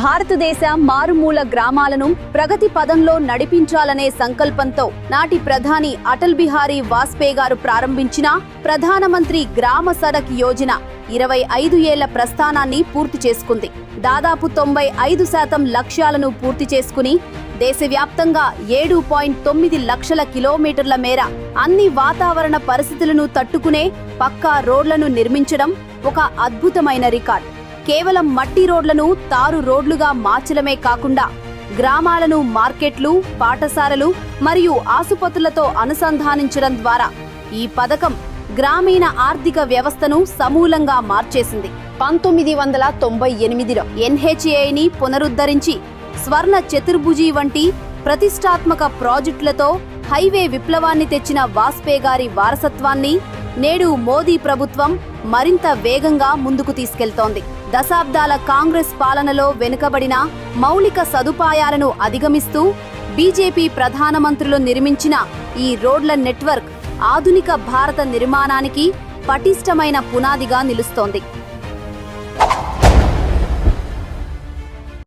భారతదేశ మారుమూల గ్రామాలను ప్రగతి పదంలో నడిపించాలనే సంకల్పంతో నాటి ప్రధాని అటల్ బిహారీ వాజ్పేయి గారు ప్రారంభించిన ప్రధానమంత్రి గ్రామ సడక్ యోజన ఇరవై ఐదు ఏళ్ళ ప్రస్థానాన్ని పూర్తి చేసుకుంది. దాదాపు తొంభై ఐదు శాతం లక్ష్యాలను పూర్తి చేసుకుని దేశవ్యాప్తంగా ఏడు పాయింట్ తొమ్మిది లక్షల కిలోమీటర్ల మేర అన్ని వాతావరణ పరిస్థితులను తట్టుకునే పక్కా రోడ్లను నిర్మించడం ఒక అద్భుతమైన రికార్డ్. కేవలం మట్టి రోడ్లను తారు రోడ్లుగా మార్చడమే కాకుండా గ్రామాలను మార్కెట్లు పాఠశాలలు మరియు ఆసుపత్రులతో అనుసంధానించడం ద్వారా ఈ పథకం గ్రామీణ ఆర్థిక వ్యవస్థను సమూలంగా మార్చేసింది. పంతొమ్మిది వందల తొంభై ఎనిమిదిలో ఎన్హెచ్ఏని పునరుద్ధరించి స్వర్ణ చతుర్భుజి వంటి ప్రతిష్టాత్మక ప్రాజెక్టులతో హైవే విప్లవాన్ని తెచ్చిన వాజ్పేయి గారి వారసత్వాన్ని నేడు మోదీ ప్రభుత్వం మరింత వేగంగా ముందుకు తీసుకెళ్తోంది. దశాబ్దాల కాంగ్రెస్ పాలనలో వెనుకబడిన మౌలిక సదుపాయాలను అధిగమిస్తూ బీజేపీ ప్రధానమంత్రులు నిర్మించిన ఈ రోడ్ల నెట్వర్క్ ఆధునిక భారత నిర్మాణానికి పటిష్టమైన పునాదిగా నిలుస్తోంది.